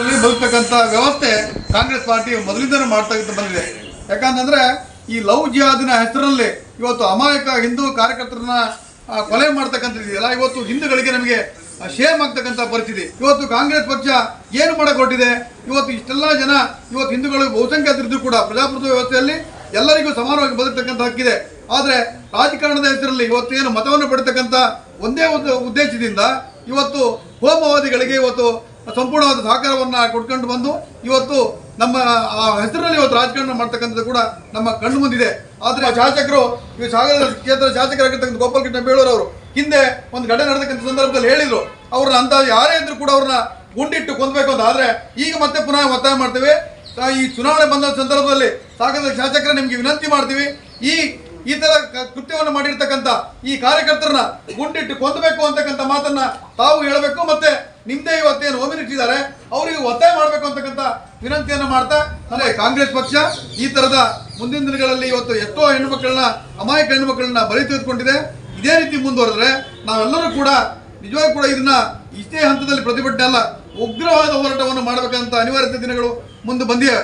ಪ್ರಜಾಪ್ರಭುತ್ವದಲ್ಲಿ ಬದುಕ್ತಕ್ಕಂಥ ವ್ಯವಸ್ಥೆ ಕಾಂಗ್ರೆಸ್ ಪಾರ್ಟಿ ಮಾಡ್ತಾ ಮಾಡ್ತಕ್ಕಂಥ ಬಂದಿದೆ. ಯಾಕಂತಂದ್ರೆ ಈ ಲವ್ ಜಿಹಾದಿನ ಹೆಸರಲ್ಲಿ ಇವತ್ತು ಅಮಾಯಕ ಹಿಂದೂ ಕಾರ್ಯಕರ್ತರನ್ನ ಕೊಲೆ ಮಾಡ್ತಕ್ಕಂಥದ್ದಿದೆಯಲ್ಲ ಇವತ್ತು ಹಿಂದೂಗಳಿಗೆ ನಮಗೆ ಶೇಮ್ ಆಗ್ತಕ್ಕಂಥ ಪರಿಸ್ಥಿತಿ. ಇವತ್ತು ಕಾಂಗ್ರೆಸ್ ಪಕ್ಷ ಏನು ಮಾಡಕ್ ಹೊರಟಿದೆ ಇವತ್ತು ಇಷ್ಟೆಲ್ಲ ಜನ, ಇವತ್ತು ಹಿಂದೂಗಳು ಬಹುಸಂಖ್ಯಾತರಿದ್ದು ಕೂಡ ಪ್ರಜಾಪ್ರಭುತ್ವ ವ್ಯವಸ್ಥೆಯಲ್ಲಿ ಎಲ್ಲರಿಗೂ ಸಮಾನವಾಗಿ ಬದುಕ್ತಕ್ಕಂಥ ಹಕ್ಕಿದೆ. ಆದರೆ ರಾಜಕಾರಣದ ಹೆಸರಲ್ಲಿ ಇವತ್ತು ಏನು ಮತವನ್ನು ಪಡೆತಕ್ಕಂಥ ಒಂದೇ ಒಂದು ಉದ್ದೇಶದಿಂದ ಇವತ್ತು ಹೋಮವಾದಿಗಳಿಗೆ ಇವತ್ತು ಸಂಪೂರ್ಣವಾದ ಸಹಕಾರವನ್ನು ಕೊಡ್ಕೊಂಡು ಬಂದು ಇವತ್ತು ನಮ್ಮ, ಆ ಹೆಸರಲ್ಲಿ ಇವತ್ತು ರಾಜಕಾರಣ ಮಾಡ್ತಕ್ಕಂಥದ್ದು ಕೂಡ ನಮ್ಮ ಕಣ್ಣು ಮುಂದಿದೆ. ಆದ್ರೆ ಶಾಸಕರು, ಈ ಸಾಗರ ಕ್ಷೇತ್ರ ಶಾಸಕರಾಗಿರ್ತಕ್ಕಂಥ ಗೋಪಾಲ್ ಕೃಷ್ಣ ಬೇಳೂರವರು ಹಿಂದೆ ಒಂದು ಘಟನೆ ನಡೆದಕ್ಕಂಥ ಸಂದರ್ಭದಲ್ಲಿ ಹೇಳಿದರು. ಅವ್ರನ್ನ ಅಂತ ಯಾರೇ ಇದ್ರು ಕೂಡ ಅವ್ರನ್ನ ಗುಂಡಿಟ್ಟು ಕೊಂದಬೇಕು ಅಂತ. ಆದ್ರೆ ಈಗ ಮತ್ತೆ ಪುನಃ ಒತ್ತಾಯ ಮಾಡ್ತೇವೆ. ಈ ಚುನಾವಣೆ ಬಂದ ಸಂದರ್ಭದಲ್ಲಿ ಸಾಗರದ ಶಾಸಕರ ನಿಮಗೆ ವಿನಂತಿ ಮಾಡ್ತೀವಿ. ಈ ಈ ತರ ಕೃತ್ಯವನ್ನು ಮಾಡಿರ್ತಕ್ಕಂಥ ಈ ಕಾರ್ಯಕರ್ತರನ್ನ ಗುಂಡಿಟ್ಟು ಕೊಂದಬೇಕು ಅಂತಕ್ಕಂಥ ಮಾತನ್ನ ತಾವು ಹೇಳಬೇಕು. ಮತ್ತೆ ನಿಮ್ದೇ ಇವತ್ತೇನು ಹೋಮಿನಿಟ್ಟಿದ್ದಾರೆ ಅವರಿಗೆ ಒತ್ತಾಯ ಮಾಡಬೇಕು ಅಂತಕ್ಕಂಥ ವಿನಂತಿಯನ್ನು ಮಾಡ್ತಾ ಅಂದರೆ ಕಾಂಗ್ರೆಸ್ ಪಕ್ಷ ಈ ಥರದ ಮುಂದಿನ ದಿನಗಳಲ್ಲಿ ಇವತ್ತು ಎಷ್ಟೋ ಹೆಣ್ಣುಮಕ್ಕಳನ್ನ, ಅಮಾಯಕ ಹೆಣ್ಣುಮಕ್ಕಳನ್ನ ಬಲಿ ತೆಗೆದುಕೊಂಡಿದೆ. ಇದೇ ರೀತಿ ಮುಂದುವರೆದ್ರೆ ನಾವೆಲ್ಲರೂ ಕೂಡ ನಿಜವಾಗಿ ಕೂಡ ಇದನ್ನ ಇಷ್ಟೇ ಹಂತದಲ್ಲಿ ಪ್ರತಿಭಟನೆ ಅಲ್ಲ, ಉಗ್ರವಾದ ಹೋರಾಟವನ್ನು ಮಾಡಬೇಕಂತ ಅನಿವಾರ್ಯತೆ ದಿನಗಳು ಮುಂದೆ ಬಂದಿವೆ.